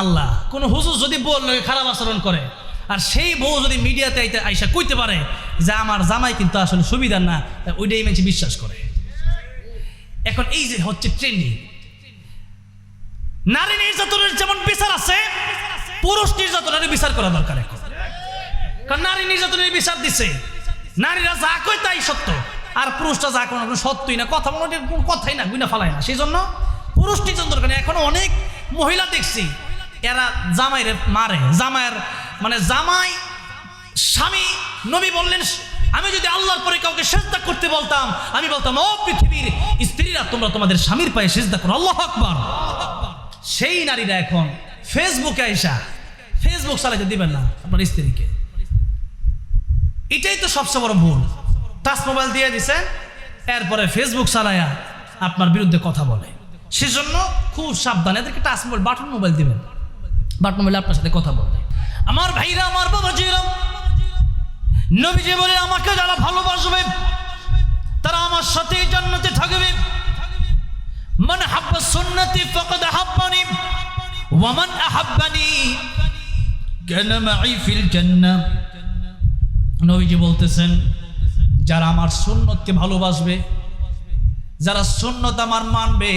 আল্লাহ। কোন হুজুর যদি বল খারাপ আচরণ করে, আর সেই বউ যদি মিডিয়াতে আইতে, আইসা কইতে পারে যে আমার জামাই কিন্তু আসলে সুবিধা না ওইটাই মানুষ বিশ্বাস করে। এখন এই যে হচ্ছে ট্রেন্ডিং নারী নির্যাতনের যেমন বিচার আছে, পুরুষ নির্যাতনের বিচার করা দরকার এখন। কারণ নারী নির্যাতনের বিচার দিছে। নারীরা যা কয় তাই সত্য। আর পুরুষটা যা কোনো সত্যই না, কথা বলে কোনো কথাই না গুইনা ফালায় না। সেই জন্য পুরুষ নির্যাতন দরকার। এখন অনেক মহিলা দেখছি এরা জামাইরে মারে। জামাইয়ের মানে জামাই স্বামী, নবী বললেন, আমি যদি আল্লাহর পরে কাউকে সেজদা করতে বলতাম, আমি বলতাম, ও পৃথিবীর স্ত্রীরা, তোমরা তোমাদের স্বামীর পায়ে সেজদা করো। আল্লাহ আকবার। সেই নারীরা এখন ফেসবুকে আইসা ফেসবুক চালাইতে দিবেন না আপনার স্ত্রীকে। এটাই তো সবচেয়ে বড় ভুল। টাচ মোবাইল দিয়ে দিছে এরপরে ফেসবুক চালায়া আপনার বিরুদ্ধে কথা বলে। সেজন্য খুব সাবধান এদেরকে টাচ মোবাইল, বাটন মোবাইল দিবেন। বাটন মোবাইল আপনার সাথে কথা বলবে আমার ভাইরা, আমার বাবা জিরাম নবীজি বলে আমাকে যারা ভালোবাসবে, তারা আমার সাথে জান্নাতে থাকবে। মান হাব্বা সুন্নতি ফাকাদ হাব্বানি, ওয়া মান আহাব্বানি, কানা মাই ফিল জান্নাহ। নবীজি বলতেছেন, যারা আমার সুন্নতকে ভালোবাসবে, যারা সুন্নত আমার মানবে,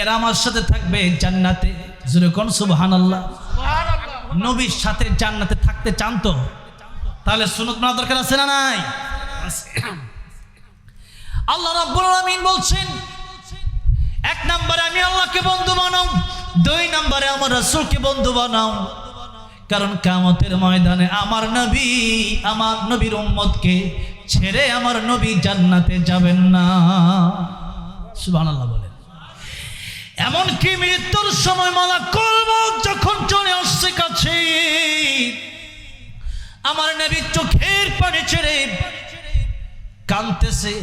এরা আমার সাথে থাকবে জান্নাতে। জুরে কোন সুবহানাল্লাহ। নবীর সাথে জান্নাতে থাকতে চান তো? তাহলে সুনত মানা দরকার আছে না নাই? আল্লাহ রাব্বুল আলামিন বলছেন, এক নম্বরে আমি আল্লাহকে বন্ধু বানাও, দুই নম্বরে আমার রাসূলকে বন্ধু বানাও। কারণ কামতের ময়দানে আমার নবী, আমার নবীর উম্মতকে ছেড়ে আমার নবী জান্নাতে যাবেন না। সুবহানাল্লাহ বলেন এমনকি মৃত্যুর সময় মালা করব যখন চলে আসছে কাছে। আমার নবী চোখের পানি ছেড়ে কানতেছে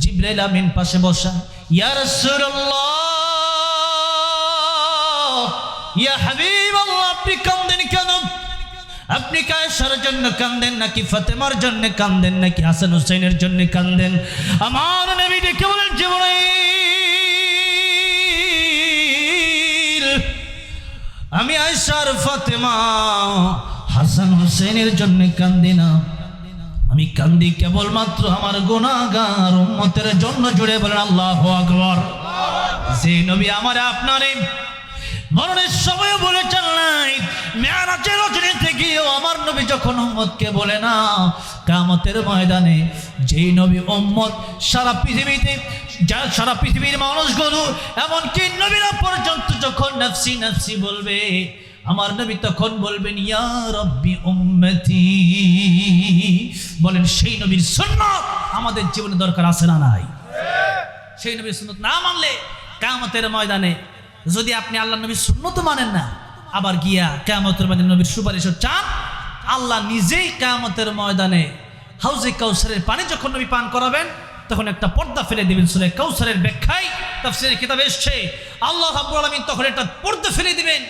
জিব্রাইল আমিন পাশে বসা। ইয়া রাসূলুল্লাহ, ইয়া হাবিবাল্লাহ, আপনি কান্দেন কেন? আপনি কায়সার জন্য কান্দেন নাকি ফাতেমার জন্য কান্দেন নাকি হাসান হুসাইনের জন্য কান্দেন? আমার নবী বলেন জিবরাইল আমি আয়সার ফাতেমা হাসান হোসেনের জন্য কান্দি না। আমি কান্দি কেবলমাত্র আমার গোনাগার উম্মতের জন্য জুড়ে বলেন, আল্লাহ আকবর। যে নবী আমার আপনারে মরণের সময় বলে চালাই মেয়ারাজের রজনীতে গিয়েও আমার নবী যখন উম্মতকে বলে না কামতের ময়দানে যেই নবী উম্মত সারা পৃথিবীতে যা সারা পৃথিবীর মানুষগুলো এমনকি নবীরা পর্যন্ত যখন নফসি নফসি বলবে আমার নবী তখন বলবেন ইয়া রব্বি উম্মতি। বলেন সেই নবীর সুন্নাত আমাদের জীবনে দরকার আছে না নাই? সেই নবীর সুন্নত না মানলে কামতের ময়দানে যদি আপনি আল্লাহ নবীর সুন্নত মানেন না, আবার গিয়া কামতের ময়দানে নবীর সুপারিশ চান, আল্লাহ নিজেই কামতের ময়দানে হাউজে কাউসারের পানি যখন নবী পান করাবেন, তখন একটা পর্দা ফেলে দিবেন সুরে কাউসারের ব্যাখ্যায়। তাফসিরের কিতাবে এসছে, আল্লাহ রাব্বুল আলামিন তখন একটা পর্দা ফেলে দিবেন।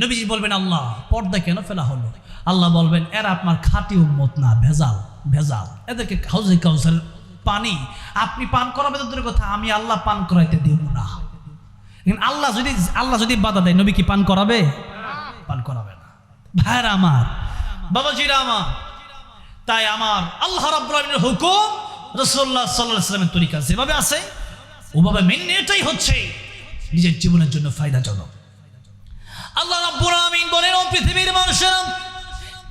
নবীজি বলবেন, আল্লাহ, পর্দা কেন ফেলা হলো? আল্লাহ বলবেন, এরা আপনার খাঁটি উম্মত না, ভেজাল ভেজাল। এদেরকে হাউজে কাউসারের পানি, আপনি পান করাবেন তো দূরের কথা, আমি আল্লাহ পান করাইতে দিব না। আল্লাহ যদি আল্লাহ যদি বাধা দেয়, নবী কি পান করাবে? পান করাবে না। ভাইরা আমার বাবাজিরা আমার, তাই আমার আল্লাহ রাব্বুল হুকুম তরিকা যেভাবে আছে, ওভাবে মেনে এটাই হচ্ছে নিজের জীবনের জন্য ফায়দাজনক। আল্লাহ রাব্বুল আলামিন বলেন, ও পৃথিবীর মানুষেরা,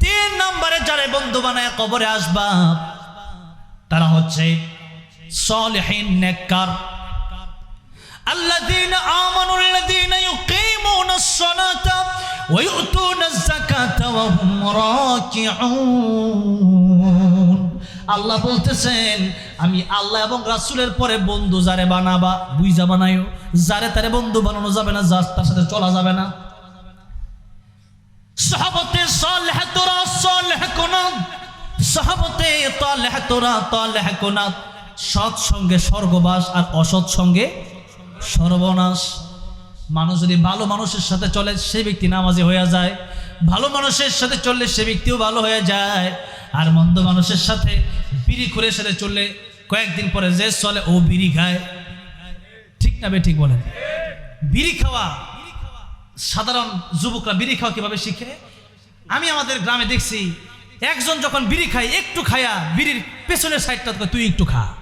তিন নম্বরে যারা বন্ধু বানায় কবরে আসবা, তারা হচ্ছে সলিহিন, নেককার الذين آمنوا الذين يقيمون الصلاة ويؤتون الزكاة وهم راكعون আল্লাহ বলতেছেন আমি আল্লাহ এবং রাসূলের পরে বন্ধু যারে বানাবা বুইজা বানায়ো যারে তারে বন্ধু বানানো যাবে না যার তার সাথে চলা যাবে না সাহাবতে সালেহ তোরা সালেহ কোনাত সাহাবতে তালেহ তোরা তালেহ কোনাত সৎ সঙ্গে স্বর্গবাস আর অসৎ সঙ্গে সর্বনাশ। মানুষ যদি ভালো মানুষের সাথে চলে সে ব্যক্তি নামাজি হয়ে যায়। ভালো মানুষের সাথে চললে সে ব্যক্তিও ভালো হয়ে যায়। আর মন্দ মানুষের সাথে বিড়ি করে সাথে চললে কয়েকদিন পরে যে চলে, ও বিড়ি খায়। ঠিক না বে, ঠিক বলেন? বিড়ি খাওয়া, সাধারণ যুবকরা বিড়ি খাওয়া কীভাবে শিখে? আমি আমাদের গ্রামে দেখছি, একজন যখন বিড়ি খায়, একটু খায়া বিড়ির পেছনের সাইডটা তুই একটু খা।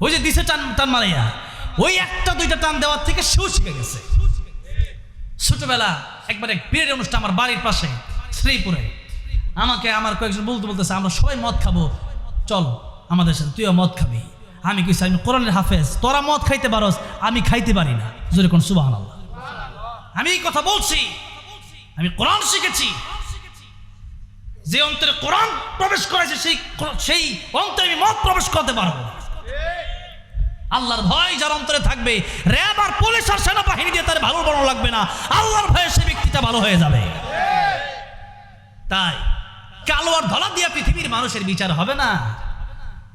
ওই যে দিছে টান টান মারাইয়া। ওই একটা, দুইটা টান দেওয়ার থেকে সেও শিখে গেছে। ছোটবেলা একবার এক বিয়ের অনুষ্ঠান আমার বাড়ির পাশে, শ্রীপুরে। আমাকে আমার কয়েকজন বলতে বলতেছে, আমরা সবাই মদ খাব। চল, আমাদের সাথে তুইও মদ খাবি। আমি কইছি, আমি কোরআনের হাফেজ, তোরা মদ খাইতে পারস, আমি খাইতে পারি না। জোরে কোন সুবাহ আমি এই কথা বলছি, আমি কোরআন শিখেছি। যে অন্তরে কোরআন প্রবেশ করেছে, সেই সেই অন্তরে আমি মত প্রবেশ করতে পারব। আল্লাহর ভয় যার অন্তরে থাকবে র্যাব আর পুলিশ আর সেনাবাহিনী দিয়ে তার ভালো বানানো লাগবে না। আল্লাহর ভয়ে সে ব্যক্তিটা ভালো হয়ে যাবে। তাই কালো আর ধলা দিয়া পৃথিবীর মানুষের বিচার হবে না।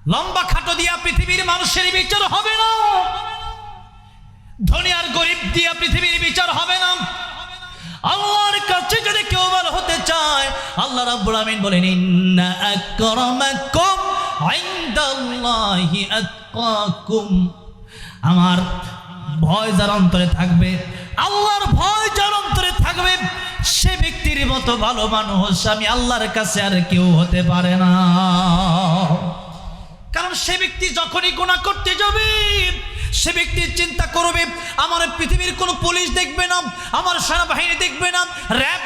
লম্বা খাটো দিয়া পৃথিবীর মানুষের বিচার হবে না। ধনী আর গরিব দিয়া পৃথিবীর বিচার হবে না। আল্লাহর কাছে যদি কেউ ভালো হতে চায়, আল্লাহ রাব্বুল আমিন বলেন, ইন্না আকরামাকুম আমার ভয় যার অন্তরে থাকবে, আল্লাহর ভয় যার অন্তরে থাকবে, সে ব্যক্তির মতো ভালো মানুষ আমি আল্লাহর কাছে আর কেউ হতে পারে না। কারণ সে ব্যক্তি যখনই গুণা করতে যাবে, সে ব্যক্তি চিন্তা করবে, আমার পৃথিবীর কোনো পুলিশ দেখবে না, আমার সেনাবাহিনী দেখবে না, র্যাব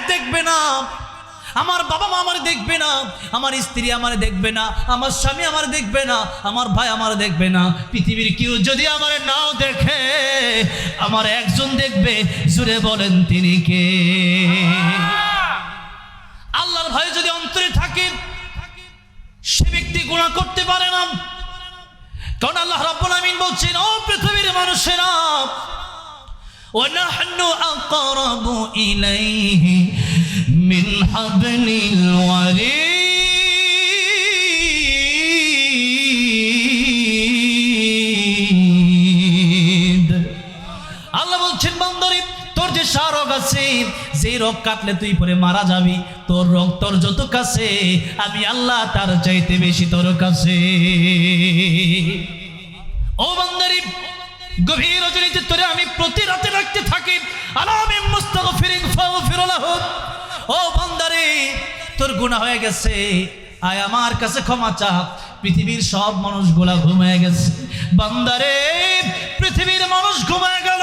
আমার বাবা মা আমার দেখবে না আমার স্ত্রী আমার দেখবে না আমার স্বামী আমার দেখবে না আমার ভাই আমার দেখবে না পৃথিবীর কেউ যদি আমার নাও দেখে আমার একজন দেখবে জুড়ে বলেন তিনি কে আল্লাহর ভয় যদি অন্তরে থাকে সে ব্যক্তি গুণা করতে পারে না কারণ আল্লাহ রাব্বুল আমিন বলছেন ও পৃথিবীর মানুষেরা ونحن أقرب إليه من حبل الوريد আল্লাহ বলছেন বান্দরে তোর যে সারক আছে যে রোগ কাটলে তুই পরে মারা যাবি তোর রোগ তোর যত কাছে আমি আল্লাহ তার চাইতে বেশি তোর কাছে ও বান্দারি গভীর রজনীতে তোরে আমি প্রতি রাতে রাখতে থাকি আলামিন মুস্তাগফিরিন ফাগফিরলাহু ও বান্দারে, তোর গুনাহ হয়ে গেছে। আয় আমার কাছে ক্ষমা চা পৃথিবীর সব মানুষগুলা ঘুমায় গেছে। বান্দারে, পৃথিবীর মানুষ ঘুমায় গেল।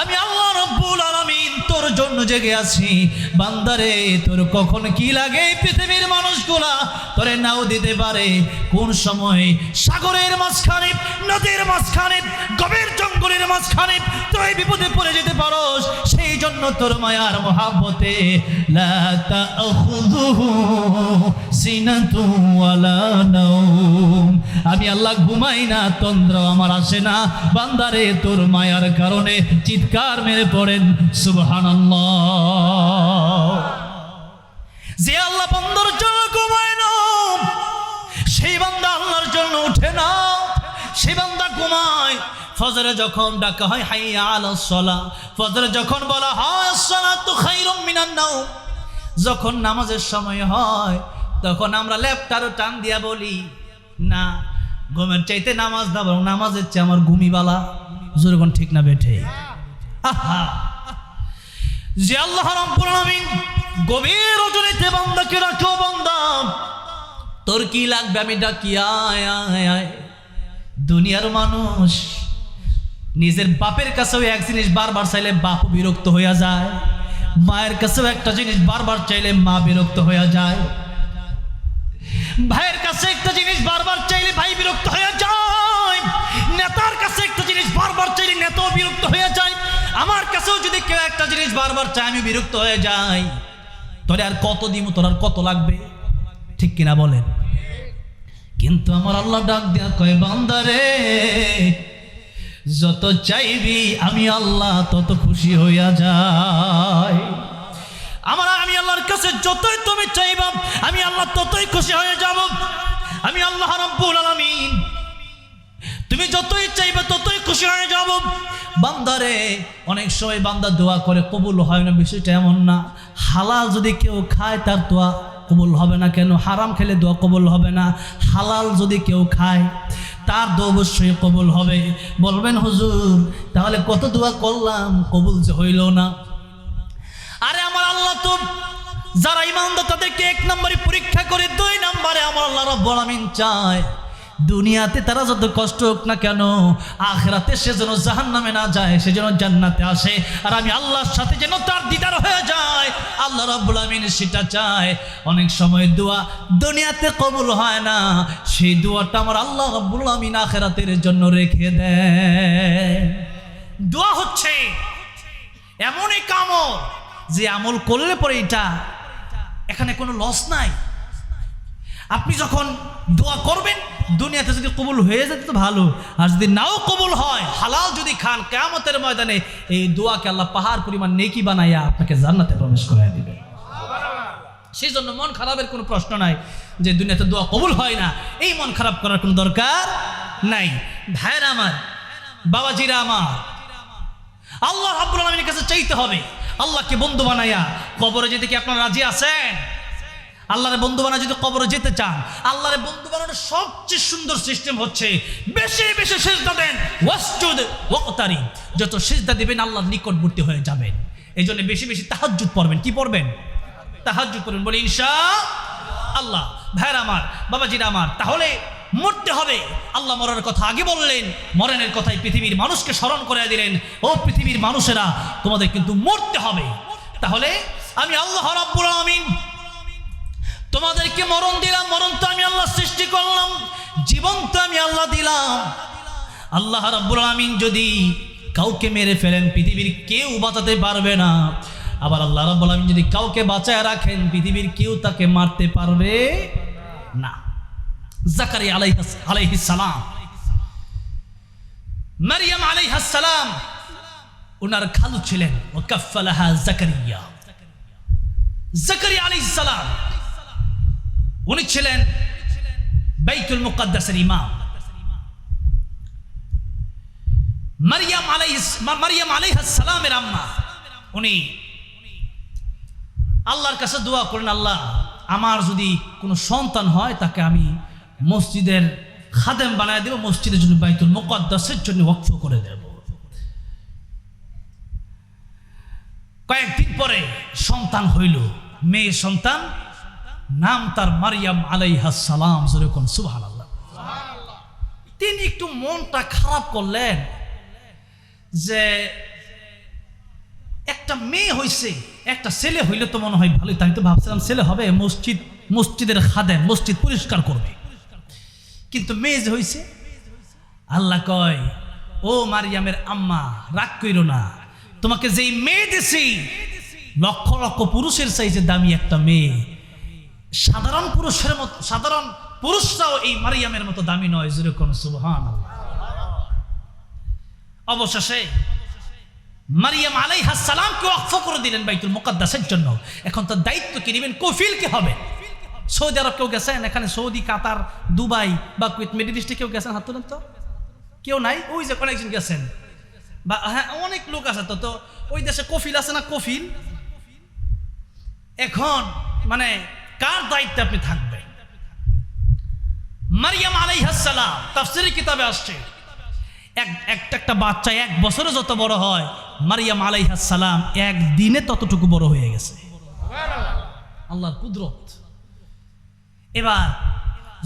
আমি আল্লাহ রব্বুল আলামিন তোর জন্য জেগে আছি। বান্দারে, তোর কখন কি লাগে পৃথিবীর মানুষগুলা? তোরে নাও দিতে পারে। কোন সময়? সাগরের মাঝখানে, নদীর মাঝখানে, গভীর জঙ্গলের মাঝখানে। তুই বিপদে পড়ে যেতে পারোস। জন্য তোর মায়ার সিনাতু আমি আল্লাহ ঘুমাই না, তন্দ্র আমার আসে না। বান্দারে, তোর মায়ার কারণে চিৎকার মেরে পড়েন, সুবহানাল্লাহ। যে আল্লাহ বন্দর জন্য ঘুমায় না, সেই বান্দা আল্লাহর জন্য উঠে না। সেই বান্দা ঘুমায় ফজরে যখন ডাকা হয়, হাইয়া আলা সলা। ফজরে যখন বলা হয়, সালাতু খাইরুম মিনান নাও যখন নামাজের সময় হয়, তখন আমরা ল্যাপটারও টান দিয়া বলি, না, ঘুমের চাইতে নামাজ দাও বরং নামাজের চেয়ে আমার ঘুমিবালা। যেরকম ঠিক না বেঠে? আহা। যে আল্লাহ রাব্বুল আলামিন গভীর রজনীতে বান্দাকে রাখো বান্দা, তোর কি লাগবে? আমি ডাকি, আয় আয় আয়। দুনিয়ার মানুষ নিজের বাপের কাছেও এক জিনিস বারবার চাইলে বাপ বিরক্ত হইয়া যায়। মায়ের কাছেও একটা জিনিস বারবার চাইলে মা বিরক্ত হইয়া যায়। ভাইয়ের কাছে একটা জিনিস বারবার চাইলে ভাই বিরক্ত হয়ে যায়। নেতার কাছে একটা জিনিস বারবার চাইলে নেতাও বিরক্ত হয়ে যায়। আমার কাছেও যদি কেউ একটা জিনিস বারবার চায়, আমি বিরক্ত হয়ে যাই। তোরে আর কত দিব তোর আর কত লাগবে? ঠিক কিনা বলেন? কিন্তু আমার আল্লাহ ডাক দেয়া কয় বান্দারে যত চাইবি আমি আল্লাহ তত খুশি হইয়া যায় আমার আমি আল্লাহর কাছে যতই তুমি চাইব, আমি আল্লাহ ততই খুশি হয়ে যাব। আমি আল্লাহ রাব্বুল আলামিন। তুমি যতই চাইবে ততই খুশি হয়ে যাব। বান্দারে, অনেক সময় বান্দা দোয়া করে, কবুল হয় না, বিষয়টা এমন না। হালাল যদি কেউ খায়, তার দোয়া কবুল হবে না কেন? হারাম খেলে দোয়া কবুল হবে না। হালাল যদি কেউ খায় তার দো অবশ্যই কবুল হবে। বলবেন, হুজুর, তাহলে কত দোয়া করলাম, কবুল যে হইল না। আরে আমার আল্লাহ তো, যারা ইমানদার তাদেরকে এক নম্বরে পরীক্ষা করে, দুই নম্বরে আমার আল্লাহ রব্বুল আমিন চায়। দুনিয়াতে তারা যত কষ্ট হোক না কেন, আখরাতে সে যেন জাহান নামে না যায়, সে যেন জান্নাতে আসে। আর আমি আল্লাহর সাথে যেন তার দিদার হয়ে যায়, আল্লাহ রাব্বুল আমিন সেটা চায়। অনেক সময় দোয়া দুনিয়াতে কবুল হয় না, সেই দোয়াটা আমার আল্লাহ রাব্বুল আমিন আখেরাতের জন্য রেখে দেয়। দোয়া হচ্ছে এমনই আমল যে আমল করলে পরে এটা, এখানে কোনো লস নাই। আপনি যখন দোয়া করবেন, দুনিয়াতে যদি কবুল হয়ে যেত তো ভালো। আর যদি নাও কবুল হয়, হালাল যদি খান, কেয়ামতের ময়দানে এই দোয়াকে আল্লাহ পাহাড় পরিমাণ নেকি বানাইয়া আপনাকে জান্নাতে প্রবেশ করাই দিবে। সেই জন্য মন খারাপের কোনো প্রশ্ন নাই যে দুনিয়াতে দোয়া কবুল হয় না। এই মন খারাপ করার কোনো দরকার নাই। ভাইয়ের আমার, বাবাজিরা আমার, আল্লাহ রাব্বুল আলামিনের কাছে চাইতে হবে, আল্লাহকে বন্ধু বানাইয়া। কবরে যেতে কি আপনারা রাজি আছেন? আল্লাহরে বন্ধু বানা যদি কবরে যেতে চান, আল্লাহরে বন্ধু বানানোর সবচেয়ে সুন্দর সিস্টেম হচ্ছে বেশি বেশি সেজদা দেন, ওয়াসজুদ ওয়াকতারি। যত সেজদা দিবেন, আল্লাহর নিকটবর্তী হয়ে যাবেন। এই জন্য বেশি বেশি তাহাজ্জুদ পড়বেন। কি পড়বেন? তাহাজ্জুদ পড়বেন। বলে ইনশা আল্লাহ ভাইর আমার, বাবাজিরা আমার, তাহলে মরতে হবে। আল্লাহ মরার কথা আগে বললেন, মরণের কথাই পৃথিবীর মানুষকে স্মরণ করে দিলেন। ও পৃথিবীর মানুষেরা, তোমাদের কিন্তু মরতে হবে। তাহলে আমি আল্লাহ রাব্বুল আমিন তোমাদেরকে মরণ দিলাম, মরণ তো আমি আল্লাহ সৃষ্টি করলাম, জীবন তো আমি আল্লাহ দিলাম। আল্লাহ রাব্বুল আমিন যদি কাউকে মেরে ফেলেন, পৃথিবীর কেউ বাঁচাতে পারবে না। আবার আল্লাহ রাব্বুল আমিন যদি কাউকে বাঁচায় রাখেন, পৃথিবীর কেউ তাকে মারতে পারবে না। জাকারি আলাইহাস, আলাইহিস সালাম। মারিয়াম আলাইহাস সালাম ওনার খালু ছিলেন ওয়াকাফালাহা জাকারিয়া। জাকারিয়া আলাইহিস সালাম। উনি ছিলেন বাইতুল মুকাদ্দাসের ইমাম। মারিয়াম আলাইহিস মারিয়াম আম্মা। উনি আল্লাহর কাছে দোয়া করেন আল্লাহ, আমার যদি কোনো সন্তান হয়, তাকে আমি মসজিদের খাদেম বানায় দেব, মসজিদের জন্য বাইতুল মুকাদ্দাসের জন্য ওয়াকফ করে দেব। কয়েকদিন পরে সন্তান হইল মেয়ে সন্তান নাম তার মারিয়াম আলাইহা সালাম যেরকম সুবহান আল্লাহ তিনি একটু মনটা খারাপ করলেন যে একটা মেয়ে হইছে, একটা ছেলে হইলে তো মনে হয় ভালোই, তাই তো ভাবছিলাম ছেলে হবে, মসজিদ, মসজিদের খাদে মসজিদ পরিষ্কার করবে। কিন্তু মেয়ে যে হইছে, আল্লাহ কয়, ও মারিয়ামের আম্মা, রাগ কইরো না। তোমাকে যেই মেয়ে দিছি, লক্ষ লক্ষ পুরুষের সাইজে দামি একটা মেয়ে সাধারণ পুরুষের মতো, সাধারণ পুরুষরাও এই মারিয়ামের মতো দামি নয়, যেরকম সুবহান অবশেষে মারিয়াম আলাই সালামকে অক্ষ করে দিলেন বাইতুল মুকাদ্দাসের জন্য। এখন তার দায়িত্ব কি নেবেন কফিলকে হবে? সৌদি আরব কেউ গেছেন? এখানে সৌদি, কাতার, দুবাই বা কুয়েত, মিডিল ইস্টে কেউ গেছেন? হাত তো। কেউ নাই? ওই যে কয়েকজন গেছেন। বা হ্যাঁ অনেক লোক আছে তো তো ওই দেশে কফিল আছে না কফিল? এখন মানে কার দায়িত্বে আপনি থাকবেন? মারিয়াম আলাইহাসালাম তাফসিরি কিতাবে আসছে। এক একটা একটা বাচ্চা এক বছরে যত বড় হয়, মারিয়াম আলাইহাসালাম এক দিনে ততটুকু বড় হয়ে গেছে। আল্লাহর কুদরত। এবার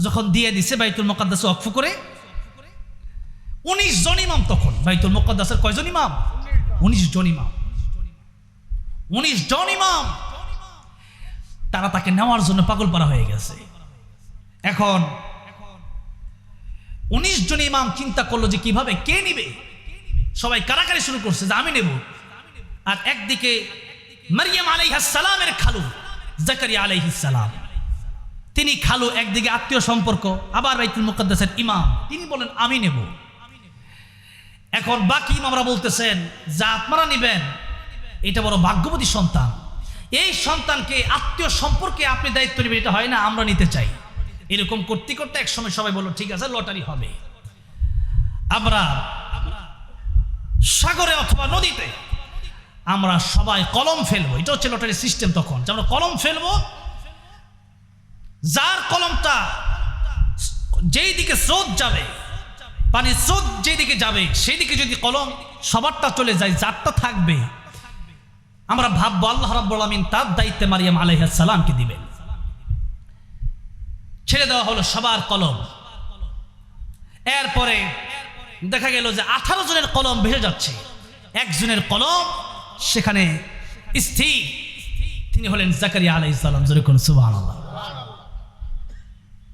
যখন দিয়ে দিছে বাইতুল মোকাদ্দাস অক্ফ করে, উনিশ জন ইমাম তখন। বাইতুল মোকাদ্দাসের কয়জন ইমাম? উনিশ জন ইমাম। উনিশ জন ইমাম। তারা তাকে নেওয়ার জন্য পাগল পারা হয়ে গেছে। এখন উনিশ জন ইমাম চিন্তা করল যে কীভাবে, কে নিবে? সবাই কারাকারি শুরু করছে যে আমি নেব। আর একদিকে মারিয়াম আলাইহাসালামের খালু, জাকারিয়া আলাইহিসালাম তিনি খালু, একদিকে আত্মীয় সম্পর্ক, আবার বাইতুল মুকদ্দাসের ইমাম। তিনি বলেন, আমি নেব। এখন বাকি ইমামরা বলতেছেন, যা আপনারা নেবেন, এটা বড় ভাগ্যবতী সন্তান। এই সন্তানকে, আত্মীয় সম্পর্কে আপনি দায়িত্ব নেবেন, এটা হয় না, আমরা নিতে চাই। এরকম করতে করতে এক সময় সবাই বলল, ঠিক আছে, লটারি হবে। আমরা সাগরে অথবা নদীতে, আমরা সবাই কলম ফেলব। এটা হচ্ছে লটারি সিস্টেম তখন। যে আমরা কলম ফেলব, যার কলমটা যেই দিকে স্রোত যাবে, পানির স্রোত যেদিকে যাবে, সেই দিকে যদি কলম সবারটা চলে যায়, যারটা থাকবে আমরা ভাববো আল্লাহ রাব্বুল তার দায়িত্বে মারিয়াম সালামকে দিবেন। ছেড়ে দেওয়া হলো সবার কলম। এরপরে দেখা গেল যে আঠারো জনের কলম ভেসে যাচ্ছে। একজনের কলম, সেখানে স্থির তিনি হলেন জাকারিয়া আলাইহিস সালাম যেরকম সুবহানাল্লাহ।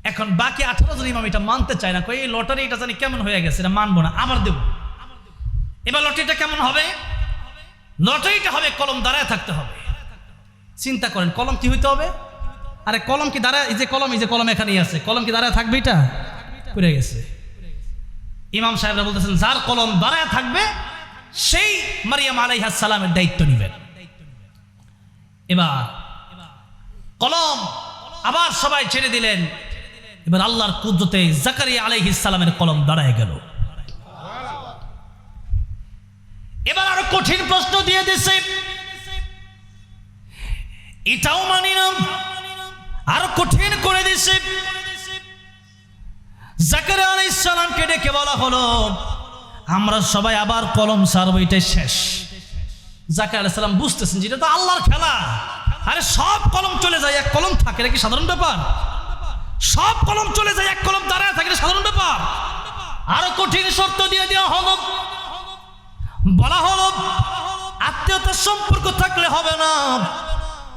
এখন বাকি আঠারো জন ইমাম এটা মানতে চায় না কই লটারি এটা জানি কেমন হয়ে গেছে, এটা মানবো না, আবার দেব। এবার লটারিটা কেমন হবে? লটারিটা হবে, কলম দাঁড়ায় থাকতে হবে। চিন্তা করেন, কলম কি হইতে হবে? আরে, কলম কি দাঁড়ায় এই যে কলম, এই যে কলম এখানেই আছে। কলম কি দাঁড়ায় থাকবে এটা? পড়ে গেছে। ইমাম সাহেবরা বলতেছেন, যার কলম দাঁড়ায় থাকবে, সেই মারিয়াম আলাইহাস সালামের দায়িত্ব নেবেন। এবার, কলম আবার সবাই ছেড়ে দিলেন। এবার আল্লাহর কুদ্রতে জাকারিয়া আলাইহিস সালামের কলম দাঁড়ায় গেল এবার আরও কঠিন প্রশ্ন দিয়ে দিছে। এটাও মানি না, আরও কঠিন করে দিছে। সালামকে ডেকে বলা হলো, আমরা সবাই আবার কলম সারবো, এটাই শেষ। জাকার সালাম বুঝতেছেন যেটা তো আল্লাহর খেলা। আরে সব কলম চলে যায়, এক কলম থাকে কি সাধারণ ব্যাপার? সব কলম চলে যায়, এক কলম দাঁড়ায় থাকে সাধারণ ব্যাপার। আরও কঠিন শর্ত দিয়ে দেওয়া হলো। বলা হলো আত্মীয়তার সম্পর্ক থাকলে হবে না।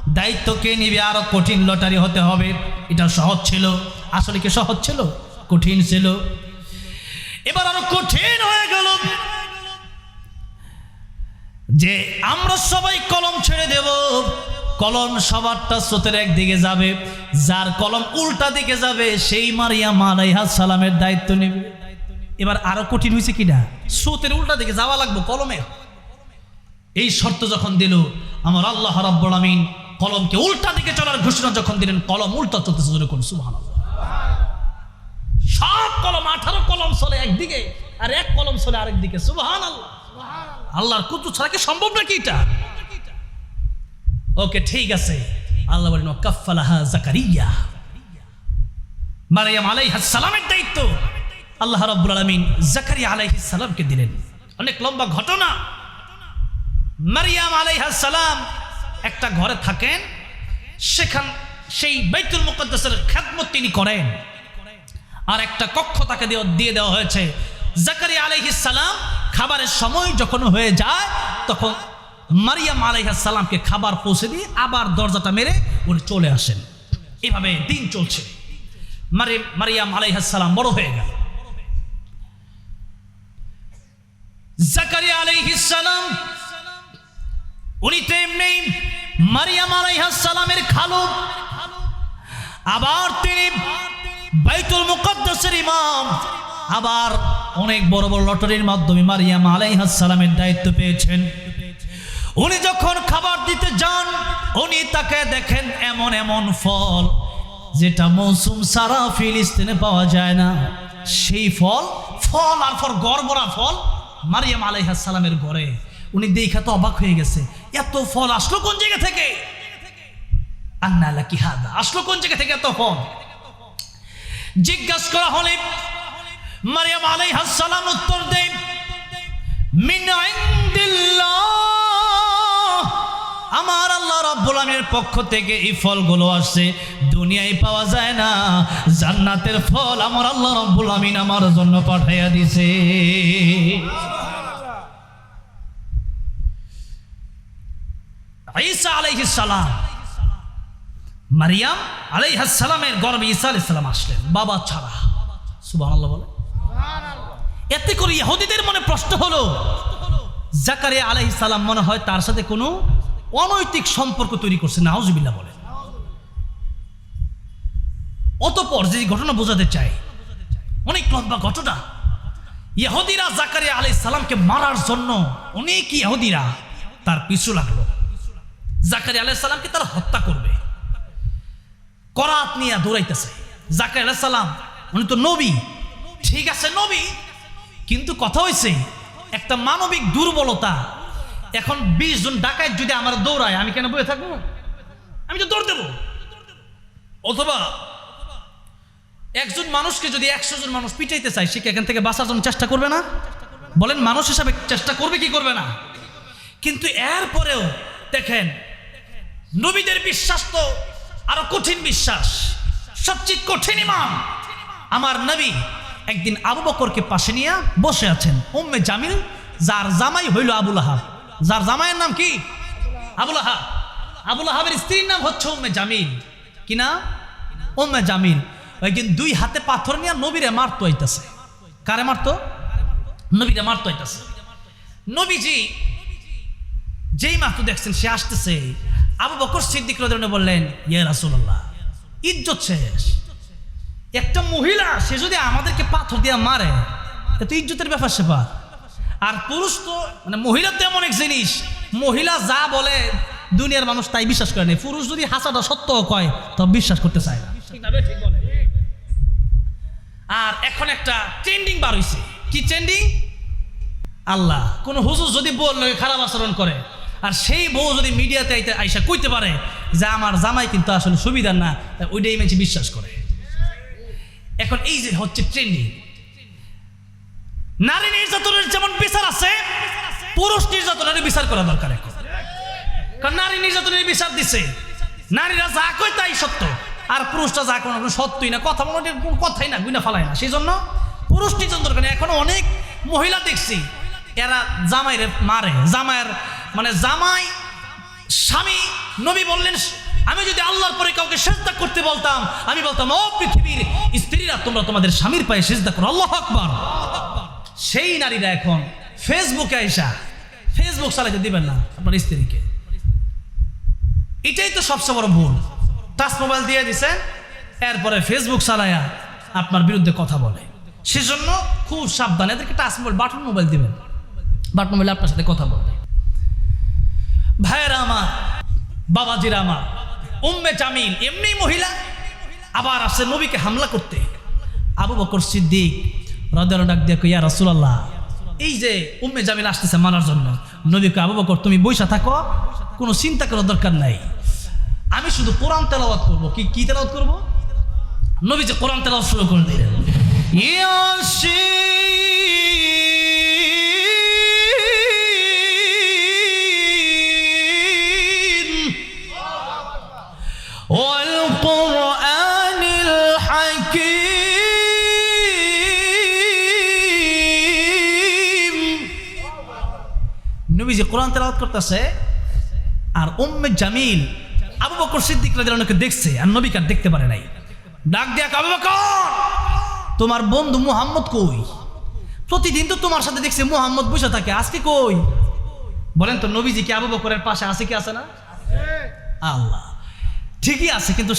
দায়িত্ব কে নিবে? আরও কঠিন লটারি হতে হবে। এটা সহজ ছিল। আসলে কি সহজ ছিল? কঠিন ছিল। এবার আরও কঠিন হয়ে গেল যে আমরা সবাই কলম ছেড়ে দেব। কলম সবারটা স্রোতের একদিকে যাবে। যার কলম উল্টা দিকে যাবে, সেই মারিয়া আলাইহাস সালামের দায়িত্ব নেবে। এবার আরও কঠিন হয়েছে কিনা? স্রোতের উল্টা দিকে যাওয়া লাগবে কলমের এই শর্ত যখন দিল, আমার আল্লাহ রাব্বুল আমিন কলমকে উল্টা দিকে চলার ঘোষণা যখন দিলেন, কলম উল্টা চলতেছে যেরকম সুবহানাল্লাহ। সব কলম, আঠারো কলম চলে একদিকে, আর এক কলম চলে আরেক দিকে, সুবহানাল্লাহ। আল্লাহর কুতু ছাড়া কি সম্ভব নাকি এটা? ওকে, ঠিক আছে। আল্লাহ বলেন কাফালাহা জাকারিয়া মারিয়াম আলাইহিস সালামের দায়িত্ব। আল্লাহ রাব্বুল জাকারিয়া আলাইহিস সালামকে দিলেন। অনেক লম্বা ঘটনা। মারিয়াম সালাম একটা ঘরে থাকেন, সেখান, সেই বাইতুল মুকদ্দাসের খেদমত তিনি করেন। আর একটা কক্ষ তাকে দিয়ে দেওয়া হয়েছে। জাকারিয়া সালাম খাবারের সময় যখন হয়ে যায়, তখন মারিয়াম সালামকে খাবার পৌঁছে দিয়ে আবার দরজাটা মেরে উনি চলে আসেন। এভাবে দিন চলছে। মারিয়াম সালাম বড় হয়ে গেল। জাকারিয়া সালাম উনি তেমনি মারিয়াম আলাইহাস সালামের খালু। আবার তিনি বাইতুল মুকদ্দাসের ইমাম। আবার অনেক বড় বড় লটারির মাধ্যমে মারিয়াম আলাইহাস সালামের দায়িত্ব পেয়েছেন। উনি যখন খাবার দিতে যান, উনি তাকে দেখেন এমন এমন ফল, যেটা মৌসুম সারা ফিলিস্তিনে পাওয়া যায় না। সেই ফল ফল আর ফল, গড়বড়া ফল মারিয়াম আলাইহাস সালামের ঘরে। উনি দেখা তো অবাক হয়ে গেছে এত ফল আসলো কোন জায়গা থেকে? আন্না লাকি হাদা। আসলো কোন জায়গা থেকে এত ফল জিজ্ঞাসা করা হলে মারিয়াম আলাইহাস সালাম উত্তর দেয়, মিন আমার আল্লাহ রাব্বুল পক্ষ থেকে এই ফলগুলো আসছে, দুনিয়ায় পাওয়া যায় না। জান্নাতের ফল আমার আল্লাহ রাব্বুল আমিন আমার জন্য পাঠাইয়া দিছে। ঈসা আলাইহিস সালাম। মারিয়াম আলাইহাস সালামের গর্বে ঈসা আলাইহিস সালাম আসলেন, বাবা ছাড়া। সুবহানাল্লাহ বলে এতে করে ইহুদিদের মনে প্রশ্ন হলো, জাকারিয়া আলাইহিস সালাম মনে হয় তার সাথে কোনো অনৈতিক সম্পর্ক তৈরি করছে নাউজুবিল্লাহ বলে অতপর যে ঘটনা বোঝাতে চাই, অনেক লম্বা ঘটনা। ইহুদিরা জাকারিয়া আলাইহিস সালামকে মারার জন্য অনেক ইহুদিরা তার পিছু লাগল। জাকারিয়া আলাইহিস সালামকে তারা হত্যা করবে। করাত নিয়ে দৌড়াইতেছে। জাকারিয়া আলাইহিস সালাম, উনি তো নবী। ঠিক আছে, নবী। কিন্তু কথা হয়েছে একটা মানবিক দুর্বলতা। এখন বিশ জন ডাকাত যদি আমার দৌড়ায়, আমি কেন বয়ে থাকব? আমি তো দৌড় দেবো। অথবা একজন মানুষকে যদি একশো জন মানুষ পিটাইতে চায়, সে এখান থেকে বাঁচার জন্য চেষ্টা করবে না? বলেন, মানুষ হিসাবে চেষ্টা করবে কি করবে না? কিন্তু এরপরেও দেখেন নবীদের বিশ্বাস তো আরও কঠিন বিশ্বাস। সবচেয়ে কঠিন ইমাম। আমার নবী একদিন আবু বকরকে পাশে নিয়ে বসে আছেন, উম্মে জামিল, যার জামাই হইল আবুল আহাব যার জামাইয়ের নাম কি? আবুল আহাব আবুল আহাবের স্ত্রীর নাম হচ্ছে উম্মে জামিল। কি না? উম্মে জামিল। একদিন দুই হাতে পাথর নিয়ে নবীরে মারতো আইতাছে কারে মারতো? নবীরে মারতো আইতাছে নবীজি যেই মাত্র দেখছেন, সে আসতেছে। আবু বকর সিদ্দিক রদনে বললেন ইয়ে রাসূলুল্লাহ, ইজ্জত শেষ। একটা মহিলা, সে যদি আমাদেরকে পাথর দিয়ে মারে, তো ইজ্জতের ব্যাপার সেবা আর পুরুষ তো মানে মহিলা তো এমন এক জিনিস, মহিলা যা বলে, দুনিয়ার মানুষ তাই বিশ্বাস করে না পুরুষ যদি হাসাটা সত্য কয়, তো বিশ্বাস করতে চায় না। আর এখন একটা ট্রেন্ডিং বার হইছে। কি ট্রেন্ডিং? আল্লাহ, কোন হুজুর যদি বল খারাপ আচরণ করে আর সেই বউ যদি মিডিয়াতে আইতে আইসা কইতে পারে যে আমার জামাই কিন্তু আসলে সুবিধা না ওইটাই মেছে বিশ্বাস করে। এখন এই যে হচ্ছে ট্রেন্ডিং নারী নির্যাতনের যেমন বিচার আছে, পুরুষ নির্যাতনের বিচার করা দরকার এখন। কারণ নারী নির্যাতনের বিচার দিছে। নারীরা যা কয় তাই সত্য। আর পুরুষটা যা কোনো সত্যই না। কথা মনে কোনো কথাই না গুনা ফালায় না। সেই জন্য পুরুষ নির্যাতন দরকার এখন অনেক মহিলা দেখছি, এরা জামাইরে মারে। জামাইয়ের মানে জামাই, স্বামী, নবী বললেন, আমি যদি আল্লাহর পরে কাউকে সেজদা করতে বলতাম, আমি বলতাম, ও পৃথিবীর স্ত্রীরা, তোমরা তোমাদের স্বামীর পায়ে সেজদা করো, আল্লাহ আকবার। সেই নারীরা এখন ফেসবুকে আইসা ফেসবুক চালাইতে দিবেন না আপনার স্ত্রীকে। এটাই তো সবচেয়ে বড় ভুল। টাচ মোবাইল দিয়ে দিছেন, এরপরে ফেসবুক চালায়া আপনার বিরুদ্ধে কথা বলে। সেজন্য খুব সাবধান এদেরকে টাচ মোবাইল, বাটন মোবাইল দিবেন। বাটন মোবাইলে আপনার সাথে কথা বলবে ভাইয়েরা আমার, বাবাজিরা আমার, উম্মে জামিল, এমনি মহিলা, আবার আসে নবীকে হামলা করতে। আবু বকর সিদ্দিক রদার ডাক দিয়ে ইয়া রাসূলুল্লাহ, এই যে উম্মে জামিল আসতেছে মারার জন্য নবীকে আবু বকর, তুমি বইসা থাকো, কোনো চিন্তা করার দরকার নাই। আমি শুধু কোরআন তেলাওয়াত করব। কি কি তেলাওয়াত করব? নবী যে কোরআন তেলাওয়াত শুরু করে দিলেন। কোরআন তেলাওয়াত করতেছে, আর উম্মে জামিল আবু বকর সিদ্দিক রাদিয়াল্লাহু দেখছে, আর নবীকে দেখতে পারে নাই। ডাক দিয়া আবু বকর, তোমার বন্ধু মুহাম্মদ কই? প্রতিদিন তো তোমার সাথে দেখছে মুহাম্মদ বসে থাকে, আজকে কই? বলেন তো, নবীজি কি আবু বকরের পাশে আছে কি আছে না? আল্লাহ। ঠিকই আছে, কিন্তু